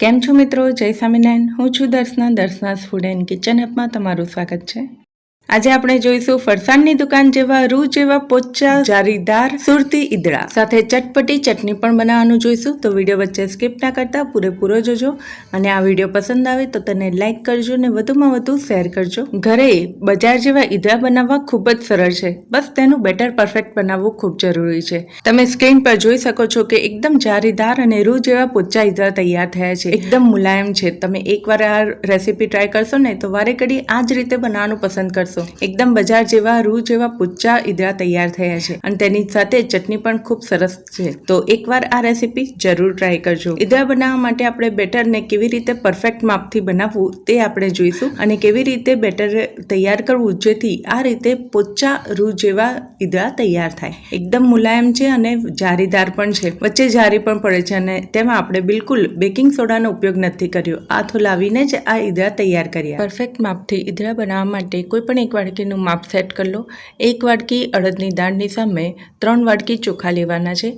કેમ છો મિત્રો? જય સ્વામિનારાયણ. હું છું Darshana, Darshana's food and kitchen એપમાં તમારું સ્વાગત છે. આજે આપણે જોઈશું ફરસાણની દુકાન જેવા રૂ જેવા પોચા, જારીદાર, સુરતી ઈદડા સાથે ચટપટી ચટણી પણ બનાવવાનું જોઈશું, તો વીડિયો વચ્ચે સ્કીપ ના કરતા, પૂરેપૂરો જોજો. અને આ વીડિયો પસંદ આવે તો તેને લાઇક કરજો અને વધુમાં વધુ શેર કરજો. ઘરે બજાર જેવા ઈદડા બનાવવા ખૂબ જ સરળ છે. બસ તેનું બેટર પરફેક્ટ બનાવવું ખૂબ જરૂરી છે. તમે સ્ક્રીન પર જોઈ શકો છો કે એકદમ જારીદાર અને રૂ જેવા પોચા ઈદડા તૈયાર થયા છે. એકદમ મુલાયમ છે. તમે એકવાર આ રેસીપી ટ્રાય કરશો ને, તો વારે ઘડી આ જ રીતે બનાવવાનું પસંદ કરશો. એકદમ બજાર જેવા, રૂ જેવા પોચા ઈદરા તૈયાર થયા છે. અને તેની સાથે ચટણી પણ ખૂબ સરસ છે. તો એકવાર આ રેસીપી જરૂર ટ્રાય કરજો. ઈદરા બનાવવા માટે આપણે બેટરને કેવી રીતે પરફેક્ટ માપથી બનાવવું તે આપણે જોઈશું અને કેવી રીતે બેટર તૈયાર કરવું જેથી આ રીતે પોચા, રૂ જેવા ઈદરા તૈયાર થાય. એકદમ મુલાયમ છે અને જારીદાર પણ છે. વચ્ચે જારી પણ પડે છે અને તેમાં આપણે બિલકુલ બેકિંગ સોડાનો ઉપયોગ નથી કર્યો. આથો લાવીને જ આ ઈદરા તૈયાર કર્યા. પરફેક્ટ માપથી ઈદરા બનાવવા માટે કોઈ પણ એક વાડકીનું માપ સેટ કરી લો. એક વાડકી અડદની દાળની સામે ત્રણ વાડકી ચોખા લેવાના છે.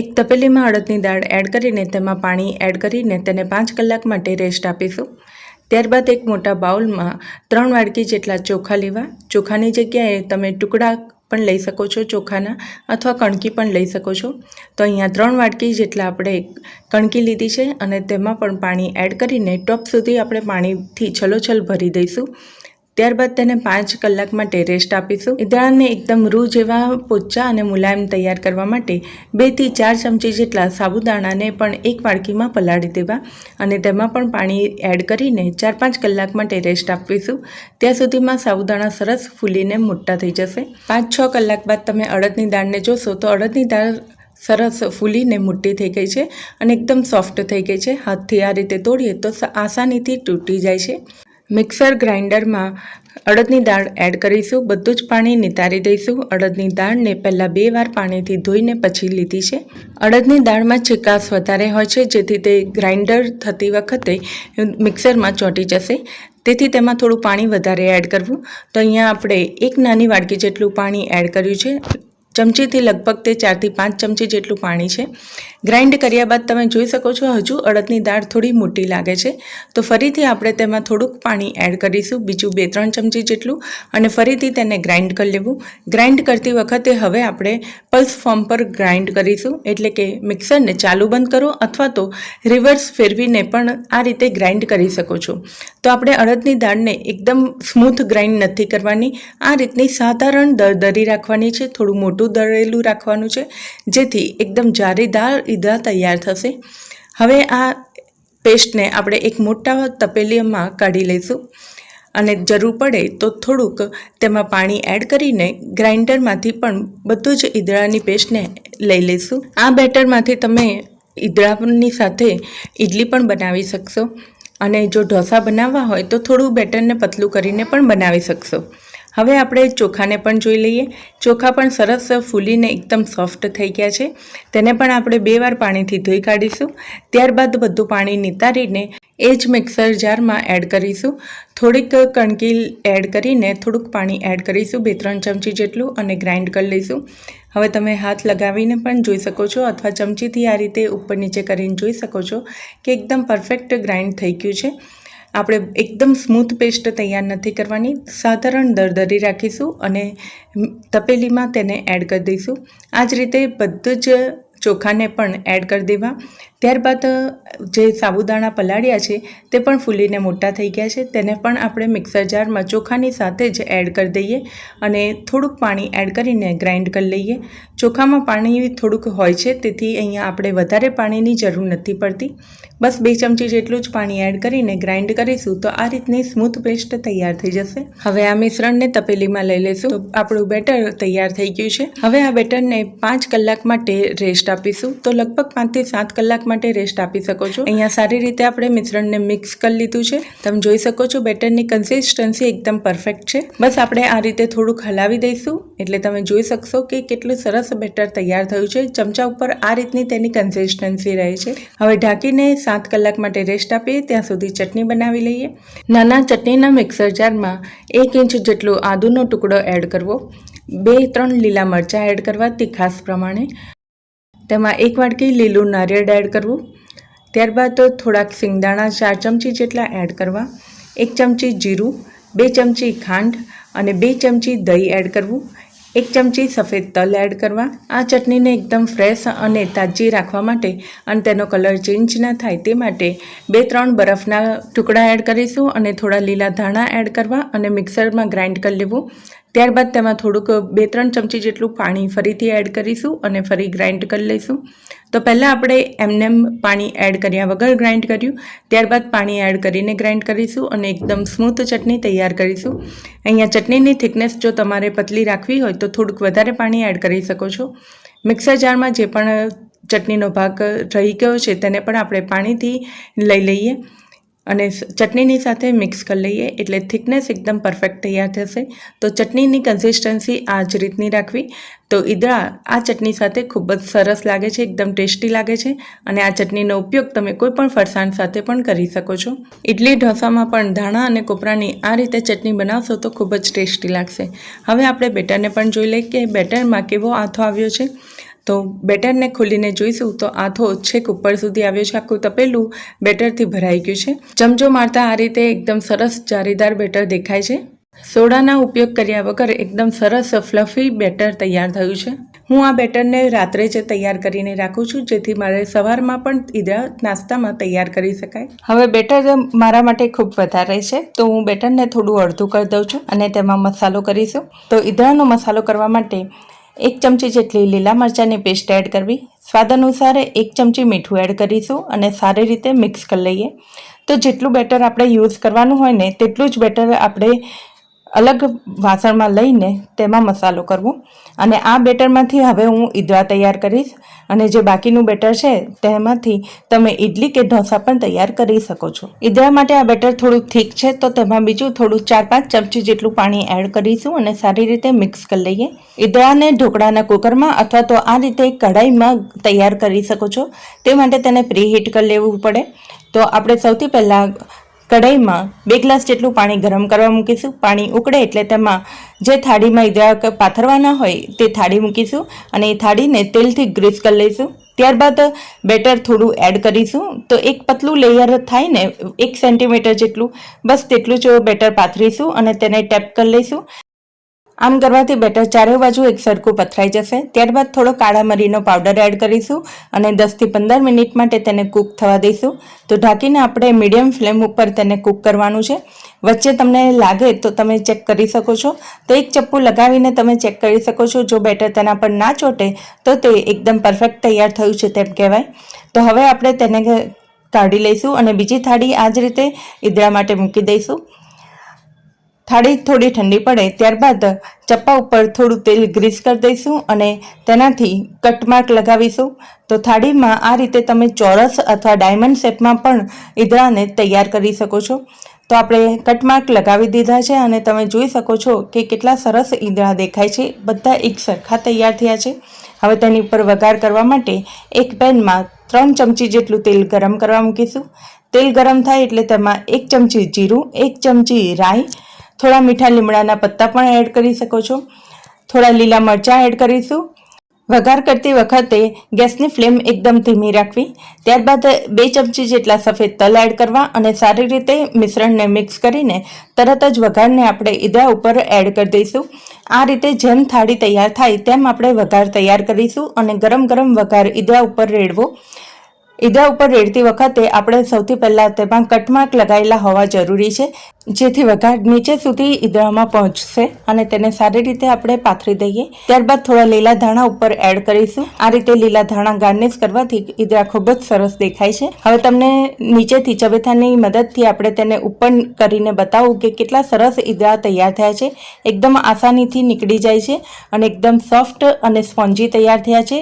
એક તપેલીમાં અડદની દાળ એડ કરીને તેમાં પાણી એડ કરીને તેને પાંચ કલાક માટે રેસ્ટ આપીશું. ત્યારબાદ એક મોટા બાઉલમાં ત્રણ વાડકી જેટલા ચોખા લેવા. ચોખાની જગ્યાએ તમે ટુકડા પણ લઈ શકો છો ચોખાના અથવા કણકી પણ લઈ શકો છો. તો અહીંયા ત્રણ વાટકી જેટલા આપણે કણકી લીધી છે અને તેમાં પણ પાણી એડ કરીને ટોપ સુધી આપણે પાણીથી છલોછલ ભરી દઈશું. ત્યારબાદ તેને પાંચ કલાક માટે રેસ્ટ આપીશું. ઈદળાને એકદમ રૂ જેવા પોચા અને મુલાયમ તૈયાર કરવા માટે બેથી ચાર ચમચી જેટલા સાબુદાણાને પણ એક વાડકીમાં પલાળી દેવા અને તેમાં પણ પાણી એડ કરીને ચાર પાંચ કલાક માટે રેસ્ટ આપીશું. ત્યાં સુધીમાં સાબુદાણા સરસ ફૂલીને મોટા થઈ જશે. પાંચ છ કલાક બાદ તમે અડદની દાળને જોશો તો અડદની દાળ સરસ ફૂલીને મોટી થઈ ગઈ છે અને એકદમ સોફ્ટ થઈ ગઈ છે. હાથથી આ રીતે તોડીએ તો આસાનીથી તૂટી જાય છે. મિક્સર ગ્રાઇન્ડરમાં અડદની દાળ એડ કરીશું. બધું જ પાણી નિતારી દઈશું. અડદની દાળને પહેલાં બે વાર પાણીથી ધોઈને પછી લીધી છે. અડદની દાળમાં ચિકાસ વધારે હોય છે, જેથી તે ગ્રાઇન્ડર થતી વખતે મિક્સરમાં ચોંટી જશે. તેથી તેમાં થોડું પાણી વધારે એડ કરવું. તો અહીંયા આપણે એક નાની વાડકી જેટલું પાણી એડ કર્યું છે. ચમચીથી લગભગ તે ચારથી પાંચ ચમચી જેટલું પાણી છે. ગ્રાઇન્ડ કર્યા બાદ તમે જોઈ શકો છો, હજુ અડદની દાળ થોડી મોટી લાગે છે. તો ફરીથી આપણે તેમાં થોડુંક પાણી એડ કરીશું, બીજું બે ત્રણ ચમચી જેટલું, અને ફરીથી તેને ગ્રાઇન્ડ કરી લેવું. ગ્રાઇન્ડ કરતી વખતે હવે આપણે પલ્સ ફોર્મ પર ગ્રાઇન્ડ કરીશું, એટલે કે મિક્સરને ચાલુ બંધ કરો, અથવા તો રિવર્સ ફેરવીને પણ આ રીતે ગ્રાઇન્ડ કરી શકો છો. તો આપણે અડદની દાળને એકદમ સ્મૂથ ગ્રાઇન્ડ નથી કરવાની. આ રીતની સાધારણ દરદરી રાખવાની છે, થોડું મોટું મોટું દળેલું રાખવાનું છે, જેથી એકદમ જારીદાર ઈદળા તૈયાર થશે. હવે આ પેસ્ટને આપણે એક મોટા તપેલીમાં કાઢી લઈશું. અને જરૂર પડે તો થોડુંક તેમાં પાણી એડ કરીને ગ્રાઇન્ડરમાંથી પણ બધું જ ઈદળાની પેસ્ટને લઈ લઈશું. આ બેટરમાંથી તમે ઈદળાની સાથે ઇડલી પણ બનાવી શકશો. અને જો ઢોસા બનાવવા હોય તો થોડું બેટરને પતલું કરીને પણ બનાવી શકશો. હવે આપણે ચોખાને પણ જોઈ લઈએ. ચોખા પણ સરસ ફૂલીને એકદમ સોફ્ટ થઈ ગયા છે. તેને પણ આપણે બે વાર પાણીથી ધોઈ કાઢીશું. ત્યારબાદ બધું પાણી નિતારીને એ જ મિક્સર જારમાં એડ કરીશું. થોડીક કણકી એડ કરીને થોડુંક પાણી એડ કરીશું, બે ત્રણ ચમચી જેટલું અને ગ્રાઇન્ડ કરી લઈશું. હવે તમે હાથ લગાવીને પણ જોઈ શકો છો અથવા ચમચીથી આ રીતે ઉપર નીચે કરીને જોઈ શકો છો કે એકદમ પરફેક્ટ ગ્રાઇન્ડ થઈ ગયું છે. આપણે એકદમ સ્મૂથ પેસ્ટ તૈયાર નથી કરવાની. સાધારણ દરદરી રાખીશું અને તપેલીમાં તેને એડ કરી દઈશું. આ જ રીતે બધું જ ચોખાને પણ એડ કરી દેવા. ત્યારબાદ જે સાબુદાણા પલાળ્યા છે, તે પણ ફૂલીને મોટા થઈ ગયા છે. તેને પણ આપણે મિક્સર જારમાં ચોખાની સાથે જ એડ કરી દઈએ અને થોડુંક પાણી એડ કરીને ગ્રાઇન્ડ કરી લઈએ. ચોખામાં પાણી થોડુંક હોય છે, તેથી અહીંયા આપણે વધારે પાણીની જરૂર નથી પડતી. બસ બે ચમચી જેટલું જ પાણી એડ કરીને ગ્રાઇન્ડ કરીશું, તો આ રીતની સ્મૂથ પેસ્ટ તૈયાર થઈ જશે. હવે આ મિશ્રણને તપેલીમાં લઈ લઈશું આપણું બેટર તૈયાર થઈ ગયું છે. હવે આ બેટરને પાંચ કલાક માટે રેસ્ટ આપીશું. તો લગભગ પાંચથી સાત કલાક માટે રેસ્ટ આપી શકો છો. અહીંયા સારી રીતે આપણે મિશ્રણને મિક્સ કરી લીધું છે. તમે જોઈ શકો છો બેટરની કન્સિસ્ટન્સી એકદમ પરફેક્ટ છે. બસ આપણે આ રીતે થોડુંક હલાવી દઈશું. એટલે તમે જોઈ શકશો કે કેટલું સરસ બેટર તૈયાર થયું છે. ચમચા ઉપર આ રીતની તેની કન્સિસ્ટન્સી રહે છે. હવે ઢાંકીને સાત કલાક માટે રેસ્ટ આપીએ. ત્યાં સુધી ચટણી બનાવી લઈએ. નાના ચટણીના મિક્સર જારમાં એક ઇંચ જેટલો આદુનો ટુકડો એડ કરવો. બે, ત્રણ લીલા મરચાં એડ કરવા તીખાસ પ્રમાણે. તેમાં એક વાટકી લીલું નારિયેળ એડ કરવું. ત્યારબાદ થોડાક સિંગદાણા ચાર ચમચી જેટલા એડ કરવા. એક ચમચી જીરું, બે ચમચી ખાંડ અને બે ચમચી દહીં એડ કરવું. એક ચમચી સફેદ તલ એડ કરવા. આ ચટણીને એકદમ ફ્રેશ અને તાજી રાખવા માટે અને તેનો કલર ચેન્જ ના થાય તે માટે બે ત્રણ બરફના ટુકડા એડ કરીશું અને થોડા લીલા ધાણા એડ કરવા અને મિક્સરમાં ગ્રાઇન્ડ કરી લેવું. ત્યારબાદ તેમાં થોડુંક બે ત્રણ ચમચી જેટલું પાણી ફરીથી એડ કરીશું અને ફરી ગ્રાઇન્ડ કરી લઈશું. તો પહેલાં આપણે એમનેમ પાણી એડ કર્યા વગર ગ્રાઇન્ડ કર્યું. ત્યારબાદ પાણી એડ કરીને ગ્રાઇન્ડ કરીશું અને એકદમ સ્મૂથ ચટણી તૈયાર કરીશું. અહીંયા ચટણીની થિકનેસ જો તમારે પતલી રાખવી હોય તો થોડુંક વધારે પાણી એડ કરી શકો છો. મિક્સર જારમાં જે પણ ચટણીનો ભાગ રહી ગયો છે તેને પણ આપણે પાણીથી લઈ લઈએ. અને ચટણીની સાથે મિક્સ કરી લઈએ. એટલે થિકનેસ એકદમ પરફેક્ટ તૈયાર થશે. તો ચટણીની કન્સિસ્ટન્સી આ જ રીતની રાખવી. તો ઈદળા આ ચટણી સાથે ખૂબ જ સરસ લાગે છે, એકદમ ટેસ્ટી લાગે છે. અને આ ચટણીનો ઉપયોગ તમે કોઈ પણ ફરસાણ સાથે પણ કરી શકો છો. ઇડલી ઢોસામાં પણ ધાણા અને કોપરાની આ રીતે ચટણી બનાવશો તો ખૂબ જ ટેસ્ટી લાગશે. હવે આપણે બેટરને પણ જોઈ લઈએ કે બેટરમાં કેવો આથો આવ્યો છે. તો બેટરને ખોલીને જોઈશું તો આથો છેક ઉપર સુધી આવ્યો છે. આખું તપેલું બેટરથી ભરાઈ ગયું છે. ચમચો મારતા આ રીતે એકદમ સરસ જારીદાર બેટર દેખાય છે. સોડાના ઉપયોગ કર્યા વગર એકદમ સરસ ફ્લફી બેટર તૈયાર થયું છે. હું આ બેટરને રાત્રે જ તૈયાર કરીને રાખું છું, જેથી મારે સવારમાં પણ ઈદા નાસ્તામાં તૈયાર કરી શકાય. હવે બેટર મારા માટે ખૂબ વધારે છે, તો હું બેટરને થોડું અડધું કરી દઉં છું અને તેમાં મસાલો કરીશું. તો ઈદળાનો મસાલો કરવા માટે એક ચમચી જેટલી લીલા મરચાંની પેસ્ટ એડ કરવી. સ્વાદ અનુસાર એક ચમચી મીઠું એડ કરીશું અને સારી રીતે મિક્સ કરી લઈએ. તો જેટલું બેટર આપણે યુઝ કરવાનું હોય ને, તેટલું જ બેટર આપણે અલગ વાસણમાં લઈને તેમાં મસાલો કરવો. અને આ બેટરમાંથી હવે હું ઈદવા તૈયાર કરીશ. અને જે બાકીનું બેટર છે, તેમાંથી તમે ઇડલી કે ઢોસા પણ તૈયાર કરી શકો છો. ઈદવા માટે આ બેટર થોડું થીક છે, તો તેમાં બીજું થોડું ચાર પાંચ ચમચી જેટલું પાણી એડ કરીશું અને સારી રીતે મિક્સ કરી લઈએ. ઈદળાને ઢોકળાના કુકરમાં અથવા તો આ રીતે કઢાઈમાં તૈયાર કરી શકો છો. તે માટે તેને પ્રીહીટ કરી લેવું પડે. તો આપણે સૌથી પહેલાં કઢાઈમાં બે ગ્લાસ જેટલું પાણી ગરમ કરવા મૂકીશું. પાણી ઉકળે એટલે તેમાં જે થાળીમાં ઈદડા પાથરવાના હોય તે થાળી મૂકીશું અને એ થાળીને તેલથી ગ્રીસ કરી લઈશું. ત્યારબાદ બેટર થોડું એડ કરીશું. તો એક પતલું લેયર થાય ને એક સેન્ટીમીટર જેટલું, બસ તેટલું જ બેટર પાથરીશું અને તેને ટેપ કરી લઈશું. આમ કરવાથી બેટર ચારે બાજુ એક સરખું પથરાઈ જશે. ત્યારબાદ થોડો કાળા મરીનો પાવડર એડ કરીશું અને દસથી પંદર મિનિટ માટે તેને કૂક થવા દઈશું. તો ઢાંકીને આપણે મીડિયમ ફ્લેમ ઉપર તેને કૂક કરવાનું છે. વચ્ચે તમને લાગે તો તમે ચેક કરી શકો છો. તો એક ચપ્પુ લગાવીને તમે ચેક કરી શકો છો. જો બેટર તેના પર ના ચોટે તો તે એકદમ પરફેક્ટ તૈયાર થયું છે તેમ કહેવાય. તો હવે આપણે તેને કાઢી લઈશું અને બીજી થાળી આ જ રીતે ઈદળા માટે મૂકી દઈશું. થાળી થોડી ઠંડી પડે, ત્યારબાદ ચપ્પા ઉપર થોડું તેલ ગ્રીસ કરી દઈશું અને તેનાથી કટમાર્ક લગાવીશું. તો થાળીમાં આ રીતે તમે ચોરસ અથવા ડાયમંડ શેપમાં પણ ઈદળાને તૈયાર કરી શકો છો. તો આપણે કટમાર્ક લગાવી દીધા છે અને તમે જોઈ શકો છો કે કેટલા સરસ ઈંદળા દેખાય છે. બધા એક સરખા તૈયાર થયા છે. હવે તેની ઉપર વઘાર કરવા માટે એક પેનમાં ત્રણ ચમચી જેટલું તેલ ગરમ કરવા મૂકીશું. તેલ ગરમ થાય એટલે તેમાં એક ચમચી જીરું, એક ચમચી રાઈ થોડા મીઠા લીમડાના પત્તા પણ એડ કરી શકો છો. થોડા લીલા મરચાં એડ કરીશું. વઘાર કરતી વખતે ગેસની ફ્લેમ એકદમ ધીમી રાખવી. ત્યારબાદ બે ચમચી જેટલા સફેદ તલ એડ કરવા અને સારી રીતે મિશ્રણને મિક્સ કરીને તરત જ વઘારને આપણે ઈદા ઉપર એડ કરી દઈશું. આ રીતે જેમ થાળી તૈયાર થાય તેમ આપણે વઘાર તૈયાર કરીશું અને ગરમ ગરમ વઘાર ઈદા ઉપર રેડવો. ઈદા ઉપર રેડતી વખતે આપણે સૌથી પહેલાં તેમાં કટમાર્ક લગાવેલા હોવા જરૂરી છે. જેથી વઘાર નીચે સુધી ઈદળામાં પહોંચશે અને તેને સારી રીતે આપણે પાથરી દઈએ. ત્યારબાદ થોડા લીલા ધાણા ઉપર એડ કરીશું. આ રીતે લીલા ધાણા ગાર્નિશ કરવાથી ઈદળા ખૂબ જ સરસ દેખાય છે. હવે તમને નીચેથી ચબેથાની મદદથી આપણે તેને ઉપર કરીને બતાવું કે કેટલા સરસ ઈદળા તૈયાર થયા છે. એકદમ આસાનીથી નીકળી જાય છે અને એકદમ સોફ્ટ અને સ્પોન્જી તૈયાર થયા છે.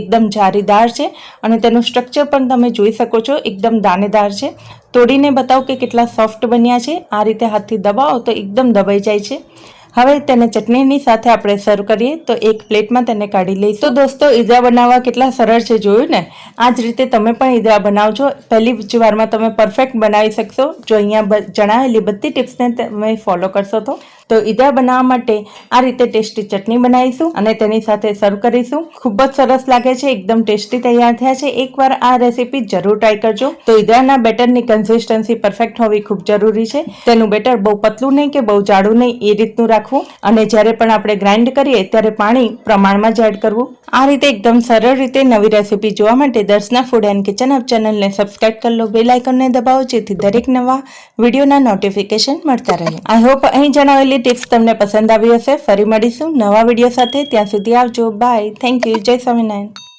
એકદમ જારીદાર છે અને તેનું સ્ટ્રક્ચર પણ તમે જોઈ શકો છો. એકદમ દાનેદાર છે. તોડીને બતાવો કે કેટલા સોફ્ટ બન્યા છે. આ રીતે હાથથી દબાવો તો એકદમ દબાઈ જાય છે. હવે તેને ચટણીની સાથે આપણે સર્વ કરીએ. તો એક પ્લેટમાં તેને કાઢી લઈશું. તો દોસ્તો, ઈદરા બનાવવા કેટલા સરળ છે જોયું ને? આ જ રીતે તમે પણ ઈદરા બનાવજો. પહેલી જ વારમાં તમે પરફેક્ટ બનાવી શકશો. જો અહીંયા જણાવેલી બધી ટિપ્સને તમે ફોલો કરશો તો. તો ઈદા બનાવવા માટે આ રીતે ટેસ્ટી ચટણી બનાવીશું અને તેની સાથે સર્વ કરીશું. ખૂબ જ સરસ લાગે છે, એકદમ ટેસ્ટી તૈયાર થયા છે. એકવાર આ રેસીપી જરૂર ટ્રાય કરજો. તો ઈદાના બેટરની કન્સિસ્ટન્સી પરફેક્ટ હોવી ખૂબ જરૂરી છે. તેનું બેટર બહુ પતલું નહીં કે બહુ જાડું નહીં, એ રીતનું રાખવું. અને જ્યારે પણ આપણે ગ્રાઇન્ડ કરીએ, ત્યારે પાણી પ્રમાણમાં જ એડ કરવું. આ રીતે એકદમ સરળ રીતે નવી રેસીપી જોવા માટે Darshana food and kitchen app ચેનલને સબસ્ક્રાઇબ કરી લો. બેલ આઇકનને દબાવો, જેથી દરેક નવા વિડીયોના નોટિફિકેશન મળતા રહે. આઈ હોપ અહીં જણાવેલી ટિપ્સ તમને પસંદ આવી હશે. ફરી મળીશું નવા વીડિયો સાથે. ત્યાં સુધી આવજો. બાય થેન્ક યુ જય સ્વામિનારાયણ.